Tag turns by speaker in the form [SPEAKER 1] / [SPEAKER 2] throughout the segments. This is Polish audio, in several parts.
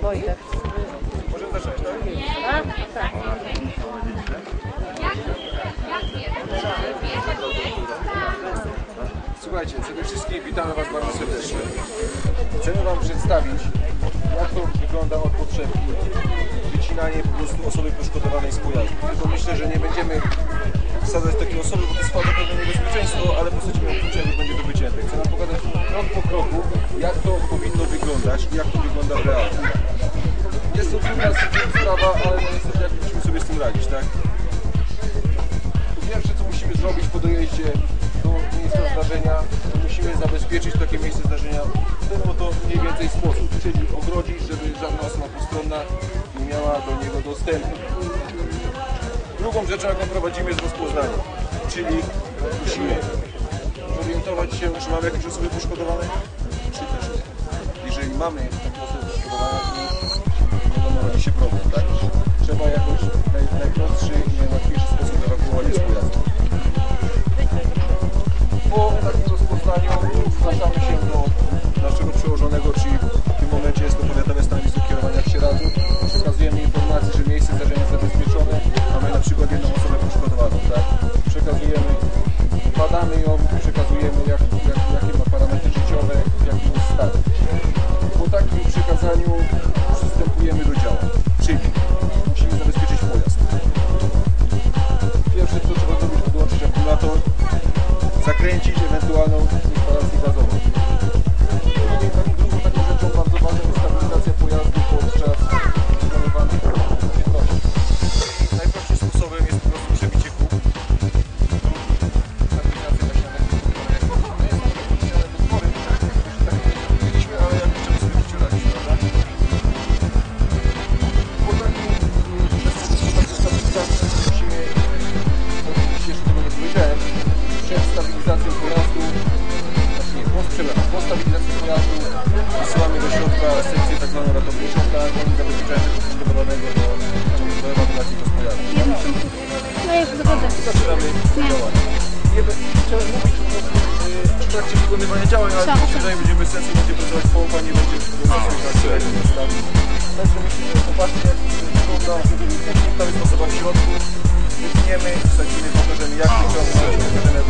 [SPEAKER 1] Wojtek.
[SPEAKER 2] Możemy zacząć, tak? Słuchajcie, przede wszystkim witamy Was bardzo serdecznie. Chcemy Wam przedstawić, jak to wygląda od podszewki. Wycinanie po prostu osoby poszkodowanej z pojazdu. Tylko myślę, że nie będziemy wsadzać takiej osoby, bo to spada pewne niebezpieczeństwo, ale ją kluczem, będzie to wycięte. Chcę Wam pokazać krok po kroku, jak to powinno wyglądać i jak to wygląda w realu. Jest to trudna sprawa, ale no niestety jak musimy sobie z tym radzić, tak? Pierwsze co musimy zrobić po dojeździe do miejsca zdarzenia, to musimy zabezpieczyć takie miejsce zdarzenia w ten oto mniej więcej sposób, czyli ogrodzić, żeby żadna osoba postronna nie miała do niego dostępu. Drugą rzeczą, jaką prowadzimy jest rozpoznanie, czyli musimy zorientować się, czy mamy jakieś osoby poszkodowane, czy też nie. Jeżeli mamy takie osoby poszkodowane, to rodzi się problem, tak? Trzeba jakoś naj, najprostszy i najłatwiejszy sposób ewakuować z pojazdu. Po takim rozpoznaniu zwracamy się do naszego przełożonego, czyli w tym momencie jest to powiatowe stanowisko kierowania w Sieradzu. Przekazujemy informację, że miejsce zdarzenia jest zaczynamy. Działać. Nie be- chciałem mówić po prostu y, w trakcie wykonywania działań, ale Trzeba, dzisiaj będziemy sesję, będzie pracować połowa, nie będzie słychać tego. Także myślę, że popatrzcie jak y, wygląda, tam jest osoba w środku, wytniemy, wsadzimy, pokażemy jak wyciągnąć, pokażemy jak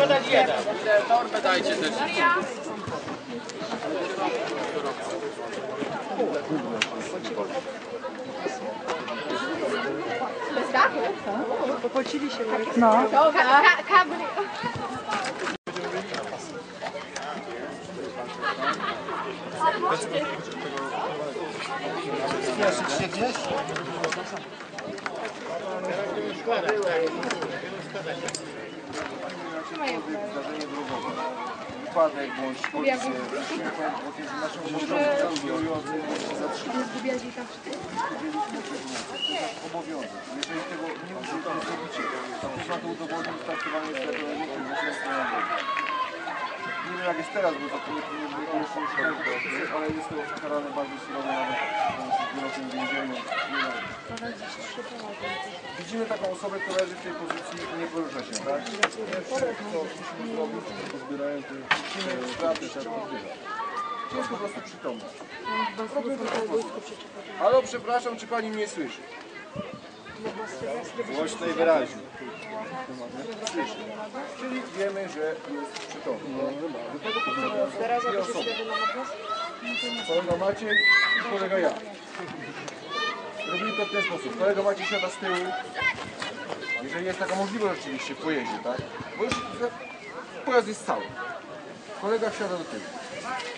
[SPEAKER 1] kanapę. Bez dachu?
[SPEAKER 3] Popocili się.
[SPEAKER 1] No. Ka ka kabry.
[SPEAKER 2] zdarzenie drogowe, wypadek bądź policja, jakieś nasze obowiązki kierujący się zatrzymać. Obowiązek. Jeżeli tego nie zrobicie, a później to udowodnić traktowanie jest jako największym zwycięstwem na drodze. Nie wiem jak jest teraz, bo to nie nie było jeszcze już tak, ale jest to karane bardzo surowo nawet z wyrokiem więzienia. Nie ma. Widzimy taką osobę, która leży w tej pozycji i nie porusza się, tak? Co musimy zrobić, to zbierają te to zbiera. To jest po prostu przytomność. Halo, przepraszam, czy pani mnie słyszy? Głośno i wyraźnie. Czyli wiemy, że jest przytomny. Do tego potrzebujemy dwie osoby. Kolega Maciej i kolega ja. Robimy to w ten sposób. Kolega Maciej siada z tyłu. Jeżeli jest taka możliwość oczywiście w pojeździe, tak? Bo już pojazd jest cały. Kolega wsiada do tyłu.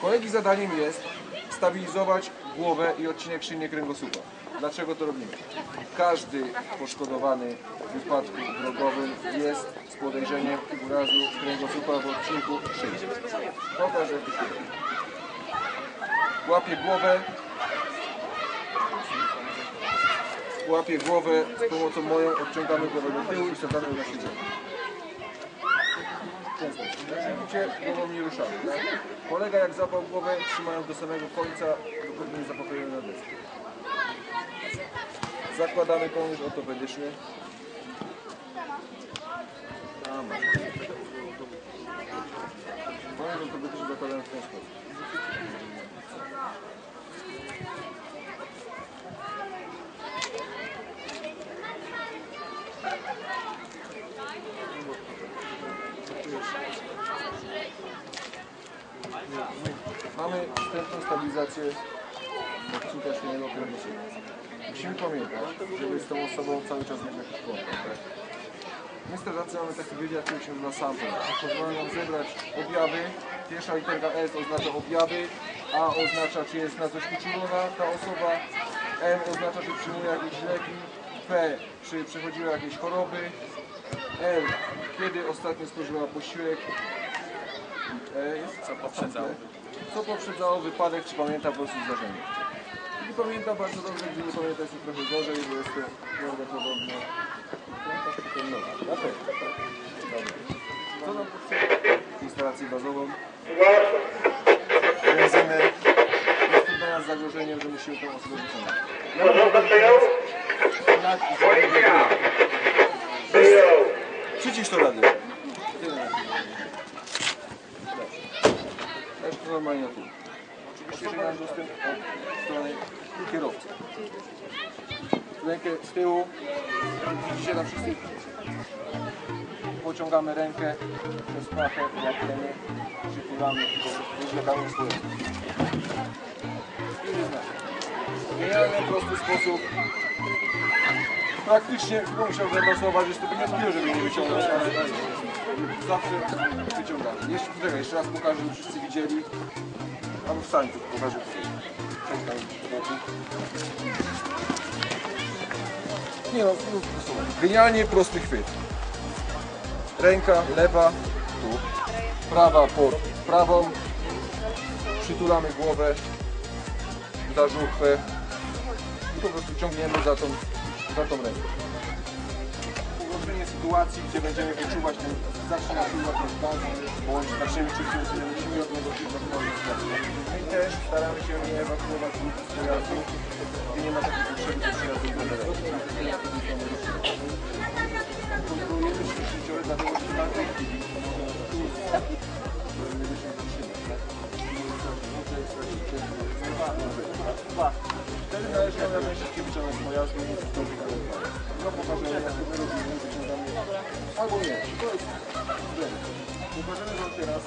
[SPEAKER 2] Kolegi zadaniem jest stabilizować głowę i odcinek szyjny kręgosłupa. Dlaczego to robimy? Każdy poszkodowany w wypadku drogowym jest z podejrzeniem urazu kręgosłupa w odcinku szyi. Pokaż. Łapie głowę, łapie głowę z pomocą moją, odciągamy głowę do tyłu i wsadzamy na siedzenie. Widzicie, głową nie ruszamy. Tak? Kolega jak zapał głowę, trzymają do samego końca, dopóki nie zapakują na deskę. Zakładamy kołnierz ortopedyczny. Tam masz. Kołnierz ortopedyczny zakładamy w ten sposób. Mamy wstępną stabilizację odcinka silnego kręgosłupa. Musimy pamiętać, żeby z tą osobą cały czas mieć jakiś kontakt. Tak? My strażacy mamy taki wywiad, który się nazywa sample. Pozwala nam zebrać objawy. Pierwsza literka S oznacza objawy, A oznacza, czy jest na coś uczulona ta osoba, M oznacza, czy przyjmuje jakieś leki, P, czy przechodziła jakieś choroby, L, kiedy ostatnio spożyła posiłek, E, jest co poprzedzało? Co poprzedzało wypadek, czy pamięta po prostu zdarzenie? Jeśli pamięta bardzo dobrze, gdy nie pamięta to trochę gorzej, bo jest to prawdopodobnie na. Co nam potrzeba? Instalację bazową. Benzyny. Jest to dla nas zagrożeniem, że musimy tę osobę wyciągnąć. Ja bym powiedział, jak i Przycisz to radio. Tak to normalnie tu. Oczywiście, że masz dostęp od strony kierowcy. Rękę z tyłu. Widzicie tam wszyscy? Pociągamy rękę przez pachę, łapiemy, przytulamy, rozlekamy swoje. Genialny, prosty sposób. Praktycznie musiał zapracować, że to nie zbiór, żeby nie wyciągnąć, ale zawsze wyciągamy. Jeszcze, jeszcze raz pokażę, żeby wszyscy widzieli. Albo wstań tu, pokażę. Nie no, no, słuchaj. Genialnie prosty chwyt. Ręka lewa, tu. Prawa pod prawą. Przytulamy głowę za żuchwę i po prostu ciągniemy za tą, za tą rękę. Sytuacji, gdzie będziemy wyczuwać ten, zaczyna czuwać ten stan, bądź czuć ten stan, musimy od niego czuć My też staramy się nie ewakuować ludzi z pojazdu, gdzie nie ma takiej potrzeby do przejazdu Kontrolujemy się życiowe, dlatego że tak Wtedy należy jak pojazdu i przystąpić do rozmowy. No pokażę Albo nie. To jest błęd. Pokażemy Wam teraz,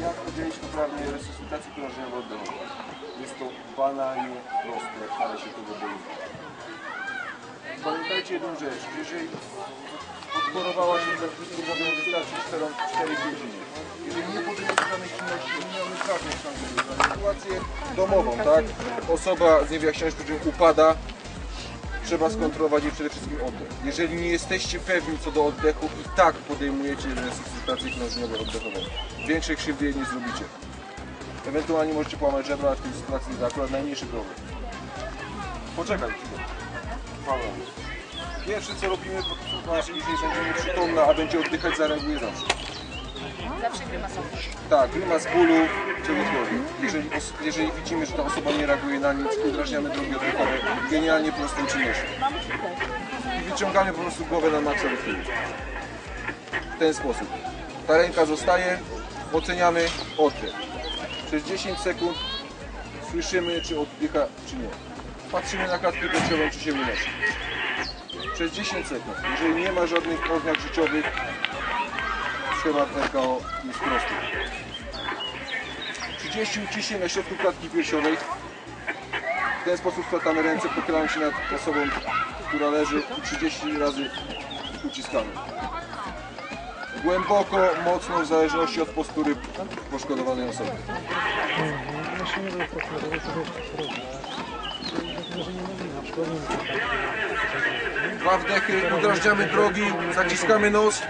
[SPEAKER 2] jak udzielić poprawnej resuscytacji krążenia oddechowej. Jest to banalnie proste, ale się tego boimy. Pamiętajcie jedną rzecz, jeżeli odchorowała się zakwitkowa, wystarczy 4 godziny. Jeżeli nie podejmiecie żadnych czynności, nie mamy żadnych szans, na sytuację domową, tak? Osoba z niewyjaśnionym przyczyn upada, trzeba skontrolować jej przede wszystkim oddech. Jeżeli nie jesteście pewni co do oddechu, i tak podejmujecie resuscytację krążeniową oddechową. Większej krzywdy nie zrobicie. Ewentualnie możecie połamać żebra, ale w tej sytuacji jest akurat najmniejszy problem. Poczekaj chwilę. Pierwsze co robimy, to jeżeli będzie nieprzytomna, a będzie oddychać, zareaguje zawsze.
[SPEAKER 1] Zawsze grymasą.
[SPEAKER 2] Tak, grymas bólu, czegokolwiek. Jeżeli, jeżeli widzimy, że ta osoba nie reaguje na nic, udrażniamy drogi oddechowe genialnie prostą czynnością. I wyciągamy po prostu głowę na maksa do tyłu. W ten sposób. Ta ręka zostaje, oceniamy oddech. Przez 10 sekund słyszymy, czy oddycha, czy nie. Patrzymy na klatkę piersiową, czy się unosi. Przez 10 sekund. Jeżeli nie ma żadnych oznak życiowych, RKO jest prosty. 30 uciśnień na środku klatki piersiowej. W ten sposób składamy ręce, pochylamy się nad osobą, która leży i 30 razy uciskamy. Głęboko, mocno, w zależności od postury poszkodowanej osoby. Dwa wdechy, udrażniamy drogi, zaciskamy nos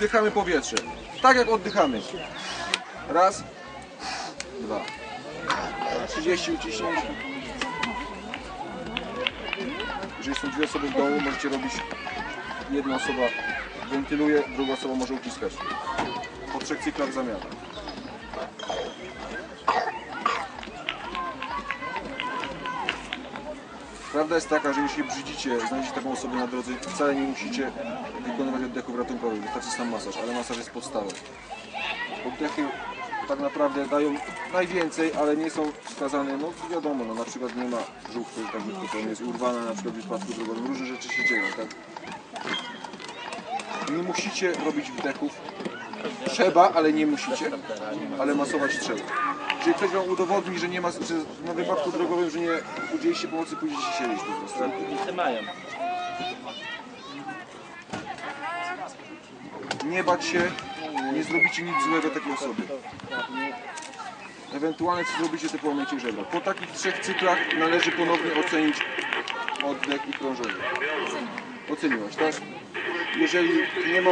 [SPEAKER 2] i wdychamy powietrze. Tak jak oddychamy. Raz, dwa. 30 uciśnięć. Jeżeli są dwie osoby w domu, możecie robić jedna osoba wentyluje, druga osoba może uciskać. Po trzech cyklach zamiana. Prawda jest taka, że jeśli brzydzicie, znajdziecie taką osobę na drodze, wcale nie musicie wykonywać oddechów ratunkowych, wystarczy sam masaż, ale masaż jest podstawą. Oddechy tak naprawdę dają najwięcej, ale nie są wskazane, no wiadomo, no, na przykład nie ma żółchwy, tak powiem, jest urwana na przykład w wypadku drogowym, różne rzeczy się dzieją, tak? Nie musicie robić wdechów, trzeba, ale nie musicie, ale masować trzeba. Jeżeli ktoś wam udowodni, że nie ma, że na wypadku drogowym, że nie udzieliście pomocy, pójdziecie siedzieć po prostu.
[SPEAKER 4] Ratownicy mają.
[SPEAKER 2] Nie bać się, nie zrobicie nic złego takiej osobie. Ewentualnie co zrobicie, to połamiecie żebra. Po takich trzech cyklach należy ponownie ocenić oddech i krążenie. Oceniłaś, tak? Jeżeli nie ma